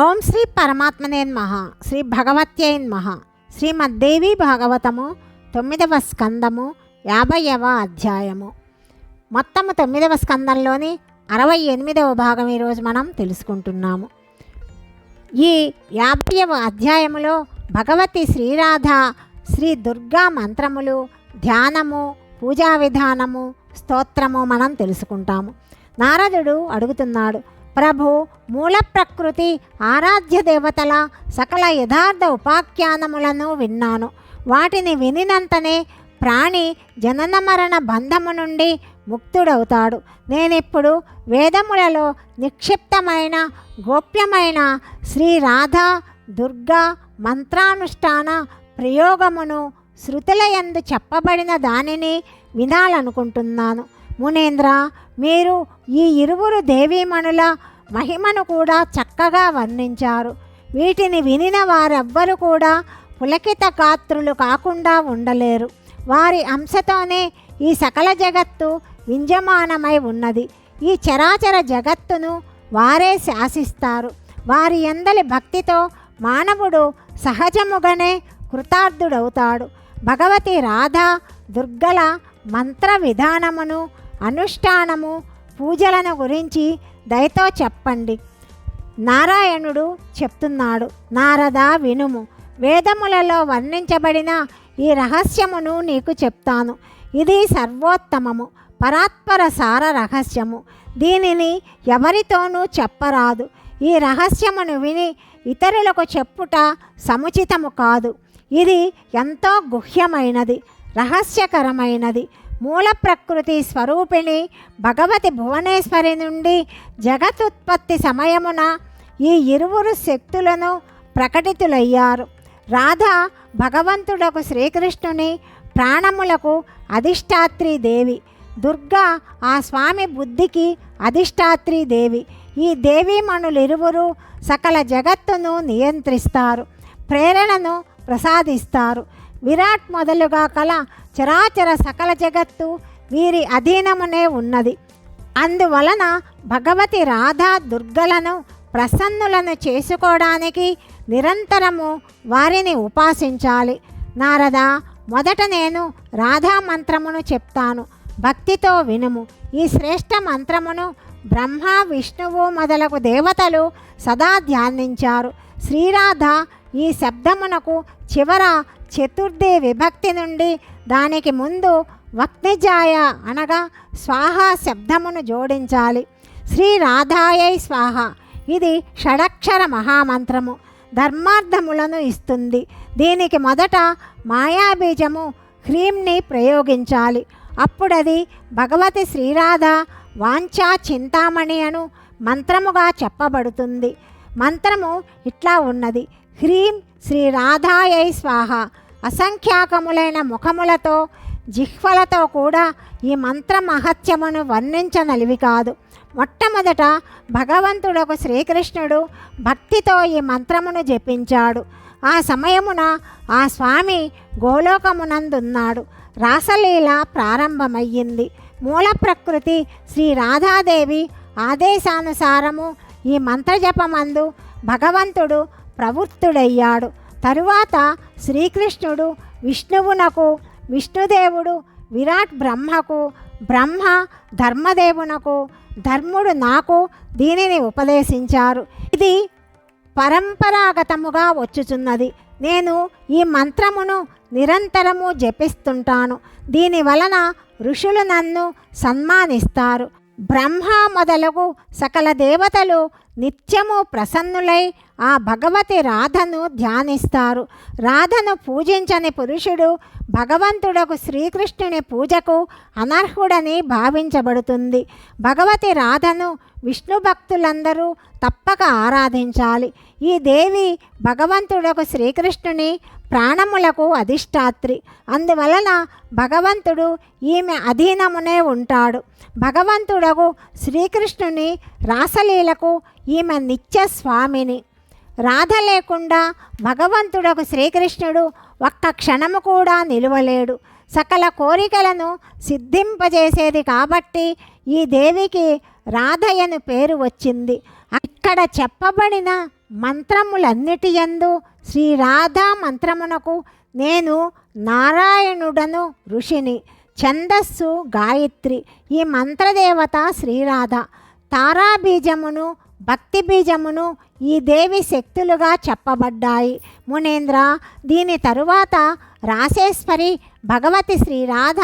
ఓం శ్రీ పరమాత్మనేన్మహ శ్రీ భగవత్యై శ్రీమద్దేవి భాగవతము తొమ్మిదవ స్కందము యాభైవ అధ్యాయము. మొత్తము తొమ్మిదవ స్కందంలోని అరవై ఎనిమిదవ భాగం ఈరోజు మనం తెలుసుకుంటున్నాము. ఈ యాభైవ అధ్యాయములో భగవతి శ్రీరాధ శ్రీ దుర్గా మంత్రములు ధ్యానము పూజా విధానము స్తోత్రము మనం తెలుసుకుంటాము. నారదుడు అడుగుతున్నాడు ప్రభు మూల ప్రకృతి ఆరాధ్య దేవతల సకల యథార్థ ఉపాఖ్యానములను విన్నాను. వాటిని వినినంతనే ప్రాణి జనన మరణ బంధము నుండి ముక్తుడవుతాడు. నేనిప్పుడు వేదములలో నిక్షిప్తమైన గోప్యమైన శ్రీరాధ దుర్గా మంత్రానుష్ఠాన ప్రయోగమును శృతులయందు చెప్పబడిన దానిని వినాలనుకుంటున్నాను. మునేంద్ర మీరు ఈ ఇరువురు దేవీమణుల మహిమను కూడా చక్కగా వర్ణించారు. వీటిని వినిన వారెవ్వరు కూడా పులకిత గాత్రులు కాకుండా ఉండలేరు. వారి అంశతోనే ఈ సకల జగత్తు వింజమానమై ఉన్నది. ఈ చరాచర జగత్తును వారే శాసిస్తారు. వారి ఎందలి భక్తితో మానవుడు సహజముగానే కృతార్థుడవుతాడు. భగవతి రాధా దుర్గల మంత్ర విధానమును అనుష్ఠానము పూజలను గురించి దయతో చెప్పండి. నారాయణుడు చెప్తున్నాడు నారద వినుము. వేదములలో వర్ణించబడిన ఈ రహస్యమును నీకు చెప్తాను. ఇది సర్వోత్తమము పరాత్పర సార రహస్యము. దీనిని ఎవరితోనూ చెప్పరాదు. ఈ రహస్యమును విని ఇతరులకు చెప్పుట సముచితము కాదు. ఇది ఎంతో గుహ్యమైనది రహస్యకరమైనది. మూల ప్రకృతి స్వరూపిణి భగవతి భువనేశ్వరి నుండి జగతుత్పత్తి సమయమున ఈ ఇరువురు శక్తులను ప్రకటితులయ్యారు. రాధ భగవంతుడకు శ్రీకృష్ణుని ప్రాణములకు అధిష్టాత్రి దేవి. దుర్గా ఆ స్వామి బుద్ధికి అధిష్టాత్రి దేవి. ఈ దేవీమణులిరువురు సకల జగత్తును నియంత్రిస్తారు ప్రేరణను ప్రసాదిస్తారు. విరాట్ మొదలుగా కల చరాచర సకల జగత్తు వీరి అధీనమునే ఉన్నది. అందువలన భగవతి రాధా దుర్గలను ప్రసన్నులను చేసుకోవడానికి నిరంతరము వారిని ఉపాసించాలి. నారద మొదట నేను రాధా మంత్రమును చెప్తాను. భక్తితో వినుము. ఈ శ్రేష్ఠ మంత్రమును బ్రహ్మ విష్ణువు మొదలగు దేవతలు సదా ధ్యానించారు. శ్రీరాధ ఈ శబ్దమునకు చివర చతుర్థి విభక్తి నుండి దానికి ముందు వక్తిజాయ అనగా స్వాహ శబ్దమును జోడించాలి. శ్రీ రాధాయై స్వాహ. ఇది షడక్షర మహామంత్రము. ధర్మార్థములను ఇస్తుంది. దీనికి మొదట మాయాబీజము హ్రీంని ప్రయోగించాలి. అప్పుడది భగవతి శ్రీరాధ వాంఛా చింతామణి అను మంత్రముగా చెప్పబడుతుంది. మంత్రము ఇట్లా ఉన్నది. హ్రీం శ్రీ రాధాయై స్వాహ. అసంఖ్యాకములైన ముఖములతో జిహ్వలతో కూడా ఈ మంత్ర మహత్యమును వర్ణించనలివి కాదు. మొట్టమొదట భగవంతుడకు శ్రీకృష్ణుడు భక్తితో ఈ మంత్రమును జపించాడు. ఆ సమయమున ఆ స్వామి గోలోకమునందున్నాడు. రాసలీల ప్రారంభమయ్యింది. మూల ప్రకృతి శ్రీ రాధాదేవి ఆదేశానుసారము ఈ మంత్రజపమందు భగవంతుడు ప్రవృత్తుడయ్యాడు. తరువాత శ్రీకృష్ణుడు విష్ణువునకు విష్ణుదేవుడు విరాట్ బ్రహ్మకు బ్రహ్మ ధర్మదేవునకు ధర్ముడు నాకు దీనిని ఉపదేశించారు. ఇది పరంపరాగతముగా వచ్చుచున్నది. నేను ఈ మంత్రమును నిరంతరము జపిస్తుంటాను. దీని వలన ఋషులు నన్ను సన్మానిస్తారు. బ్రహ్మ మొదలగు సకల దేవతలు నిత్యము ప్రసన్నులై ఆ భగవతి రాధను ధ్యానిస్తారు. రాధను పూజించని పురుషుడు భగవంతుడకు శ్రీకృష్ణుని పూజకు అనర్హుడని భావించబడుతుంది. భగవతి రాధను విష్ణు భక్తులందరూ తప్పక ఆరాధించాలి. ఈ దేవి భగవంతుడకు శ్రీకృష్ణుని ప్రాణములకు అధిష్టాత్రి. అందువలన భగవంతుడు ఈమె అధీనమునే ఉంటాడు. భగవంతుడకు శ్రీకృష్ణుని రాసలీలకు ఈమె నిత్య స్వామిని. రాధ లేకుండా భగవంతుడకు శ్రీకృష్ణుడు ఒక్క క్షణము కూడా నిలువలేడు. సకల కోరికలను సిద్ధింపజేసేది కాబట్టి ఈ దేవికి రాధయ్యను పేరు వచ్చింది. ఇక్కడ చెప్పబడిన మంత్రములన్నిటి యందు శ్రీ రాధా మంత్రమునకు నేను నారాయణుడను ఋషిని ఛందస్సు గాయత్రి ఈ మంత్రదేవత శ్రీరాధ తారాబీజమును భక్తి బీజమును ఈ దేవి శక్తులుగా చెప్పబడ్డాయి. మునేంద్ర దీని తరువాత రాసేశ్వరి భగవతి శ్రీరాధ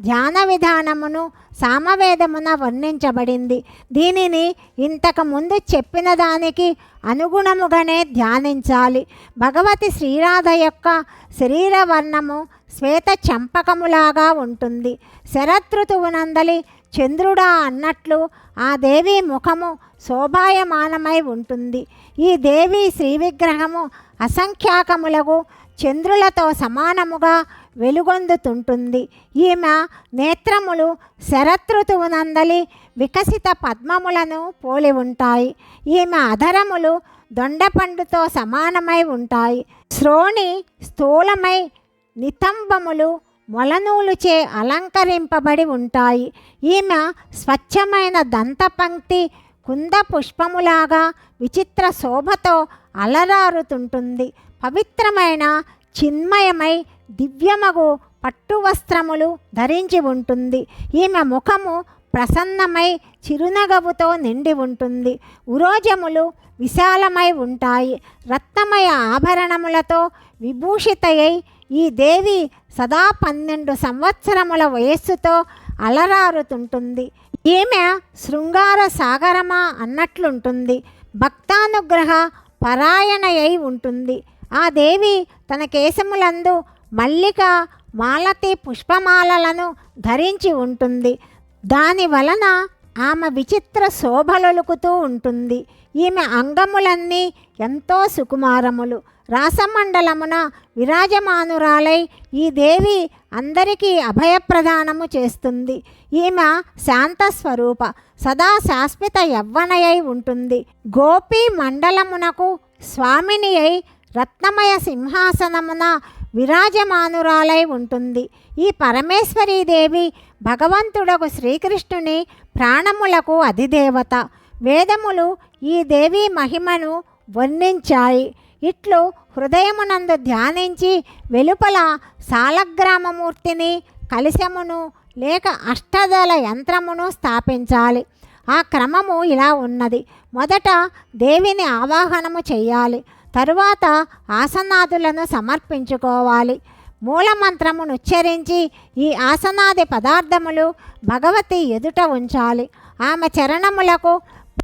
ధ్యాన విధానమును సామవేదమున వర్ణించబడింది. దీనిని ఇంతకు ముందు చెప్పిన దానికి అనుగుణముగానే ధ్యానించాలి. భగవతి శ్రీరాధ యొక్క శరీర వర్ణము శ్వేత చంపకములాగా ఉంటుంది. శరదృతువునందలి చంద్రుడా అన్నట్లు ఆ దేవి ముఖము శోభాయమానమై ఉంటుంది. ఈ దేవి శ్రీ విగ్రహము అసంఖ్యాకములకు చంద్రులతో సమానముగా వెలుగొందుతుంటుంది. ఈమె నేత్రములు శరదృతువునందలి వికసిత పద్మములను పోలి ఉంటాయి. ఈమె అధరములు దొండపండుతో సమానమై ఉంటాయి. శ్రోణి స్థూలమై నితంబములు మొలనూలుచే అలంకరింపబడి ఉంటాయి. ఈమె స్వచ్ఛమైన దంతపంక్తి కుంద పుష్పములాగా విచిత్ర శోభతో అలరారుతుంటుంది. పవిత్రమైన చిన్మయమై దివ్యమగు పట్టు వస్త్రములు ధరించి ఉంటుంది. ఈమె ముఖము ప్రసన్నమై చిరునగవుతో నిండి ఉంటుంది. ఉరోజములు విశాలమై ఉంటాయి. రత్నమయ ఆభరణములతో విభూషితయై ఈ దేవి సదా పన్నెండు సంవత్సరముల వయస్సుతో అలరారుతుంటుంది. ఈమె శృంగార సాగరమా అన్నట్లుంటుంది. భక్తానుగ్రహ పరాయణయై ఉంటుంది. ఆ దేవి తన కేశములందు మల్లిక మాలతి పుష్పమాలలను ధరించి ఉంటుంది. దాని వలన ఆమె విచిత్ర శోభలొలుకుతూ ఉంటుంది. ఈమె అంగములన్నీ ఎంతో సుకుమారములు. రాసమండలమున విరాజమానురాలై ఈ దేవి అందరికీ అభయప్రదానము చేస్తుంది. ఈమె శాంత స్వరూప సదా శాశ్వత యవ్వనయై ఉంటుంది. గోపి మండలమునకు స్వామిని అయి రత్నమయ సింహాసనమున విరాజమానురాలై ఉంటుంది. ఈ పరమేశ్వరీదేవి భగవంతుడకు శ్రీకృష్ణుని ప్రాణములకు అధిదేవత. వేదములు ఈ దేవి మహిమను వర్ణించాయి. ఇట్లు హృదయమునందు ధ్యానించి వెలుపల సాలగ్రామమూర్తిని కలశమును లేక అష్టదళ యంత్రమును స్థాపించాలి. ఆ క్రమము ఇలా ఉన్నది. మొదట దేవిని ఆవాహనము చేయాలి తరువాత ఆసనాదులను సమర్పించుకోవాలి. మూలమంత్రమును ఉచ్చరించి ఈ ఆసనాది పదార్థములు భగవతి ఎదుట ఉంచాలి. ఆమె చరణములకు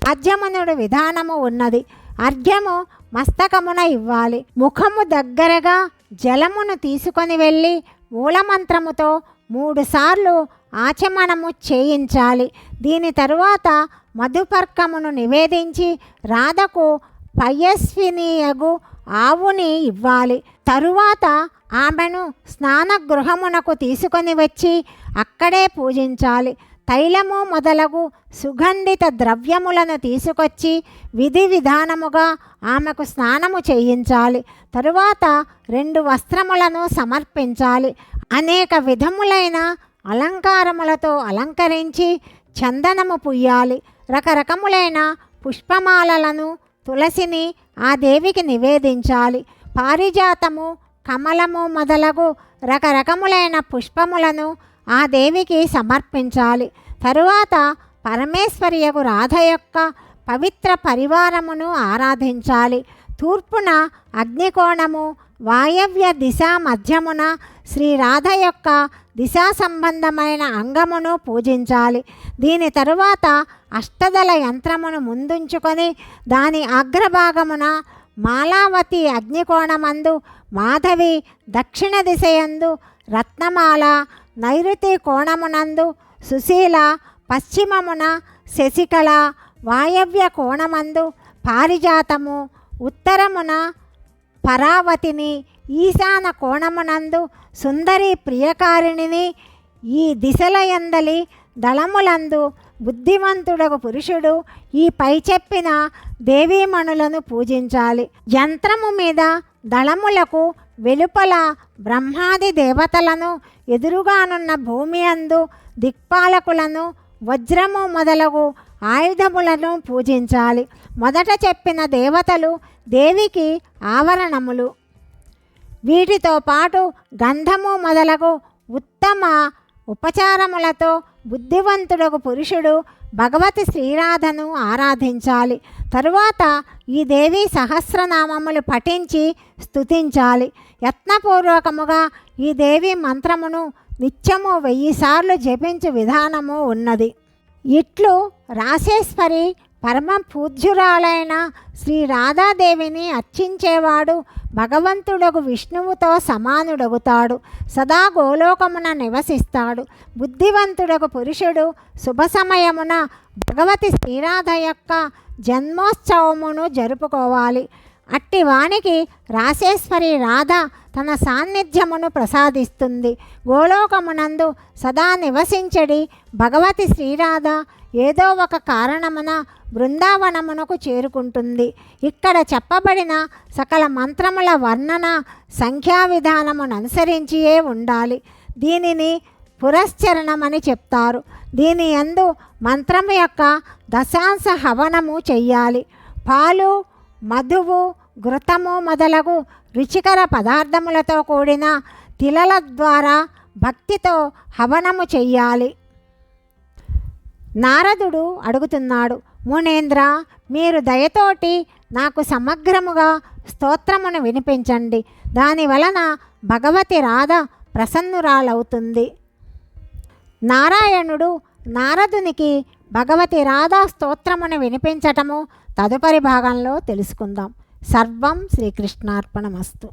అర్ఘ్యమునుడు విధానము ఉన్నది. అర్ఘ్యము మస్తకమున ఇవ్వాలి. ముఖము దగ్గరగా జలమును తీసుకొని వెళ్ళి మూలమంత్రముతో మూడుసార్లు ఆచమనము చేయించాలి. దీని తరువాత మధుపర్కమును నివేదించి రాధకు పయస్వినియగు ఆవుని ఇవ్వాలి. తరువాత ఆమెను స్నానగృహమునకు తీసుకొని వచ్చి అక్కడే పూజించాలి. తైలము మొదలగు సుగంధిత ద్రవ్యములను తీసుకొచ్చి విధి విధానముగా ఆమెకు స్నానము చేయించాలి. తరువాత రెండు వస్త్రములను సమర్పించాలి. అనేక విధములైన అలంకారములతో అలంకరించి చందనము పుయ్యాలి రకరకములైన పుష్పమాలలను తులసిని ఆ దేవికి నివేదించాలి. పారిజాతము కమలము మొదలగు రకరకములైన పుష్పములను ఆ దేవికి సమర్పించాలి. తరువాత పరమేశ్వరియకు రాధ యొక్క పవిత్ర పరివారమును ఆరాధించాలి. తూర్పున అగ్నికోణము వాయవ్య దిశ మధ్యమున శ్రీ రాధ యొక్క దిశా సంబంధమైన అంగమును పూజించాలి. దీని తరువాత అష్టదళ యంత్రమును ముందుంచుకొని దాని అగ్రభాగమున మాలావతి అగ్నికోణమందు మాధవి దక్షిణ దిశయందు రత్నమాల నైరుతి కోణమునందు సుశీల పశ్చిమమున శశికళ వాయవ్య కోణమందు పారిజాతము ఉత్తరమున పరావతిని ఈశాన కోణమునందు సుందరి ప్రియకారిణిని ఈ దిశల ఎందలి దళములందు బుద్ధిమంతుడకు పురుషుడు ఈ పై చెప్పిన దేవీమణులను పూజించాలి. యంత్రము మీద దళములకు వెలుపల బ్రహ్మాది దేవతలను ఎదురుగానున్న భూమి అందు దిక్పాలకులను వజ్రము మొదలగు ఆయుధములను పూజించాలి. మొదట చెప్పిన దేవతలు దేవికి ఆవరణములు. వీటితో పాటు గంధము మొదలగు ఉత్తమ ఉపచారములతో బుద్ధివంతుడకు పురుషుడు భగవతి శ్రీరాధను ఆరాధించాలి. తరువాత ఈ దేవి సహస్రనామములు పఠించి స్తుతించాలి. యత్నపూర్వకముగా ఈ దేవి మంత్రమును నిత్యము వెయ్యిసార్లు జపించు విధానము ఉన్నది. ఇట్లు రాసేశ్వరి పరమ పూజ్యురాలైన శ్రీ రాధాదేవిని అర్చించేవాడు భగవంతుడగు విష్ణువుతో సమానుడగుతాడు సదా గోలోకమున నివసిస్తాడు. బుద్ధివంతుడగు పురుషుడు శుభ సమయమున భగవతి శ్రీరాధ యొక్క జన్మోత్సవమును జరుపుకోవాలి. అట్టి వానికి రాసేశ్వరి రాధ తన సాన్నిధ్యమును ప్రసాదిస్తుంది. గోలోకమునందు సదా నివసించడి భగవతి శ్రీరాధ ఏదో ఒక కారణమున బృందావనమునకు చేరుకుంటుంది. ఇక్కడ చెప్పబడిన సకల మంత్రముల వర్ణన సంఖ్యా విధానమును అనుసరించియే ఉండాలి. దీనిని పురశ్చరణమని చెప్తారు. దీని యందు మంత్రము యొక్క దశాంశ హవనము చెయ్యాలి. పాలు మధువు ఘృతము మొదలగు రుచికర పదార్థములతో కూడిన తిలల ద్వారా భక్తితో హవనము చెయ్యాలి. నారదుడు అడుగుతున్నాడు మునేంద్ర మీరు దయతోటి నాకు సమగ్రముగా స్తోత్రమును వినిపించండి. దాని వలన భగవతి రాధ ప్రసన్నురాలవుతుంది. నారాయణుడు నారదునికి భగవతి రాధా స్తోత్రమును వినిపించటము తదుపరి భాగంలో తెలుసుకుందాం. సర్వం శ్రీకృష్ణార్పణమస్తు.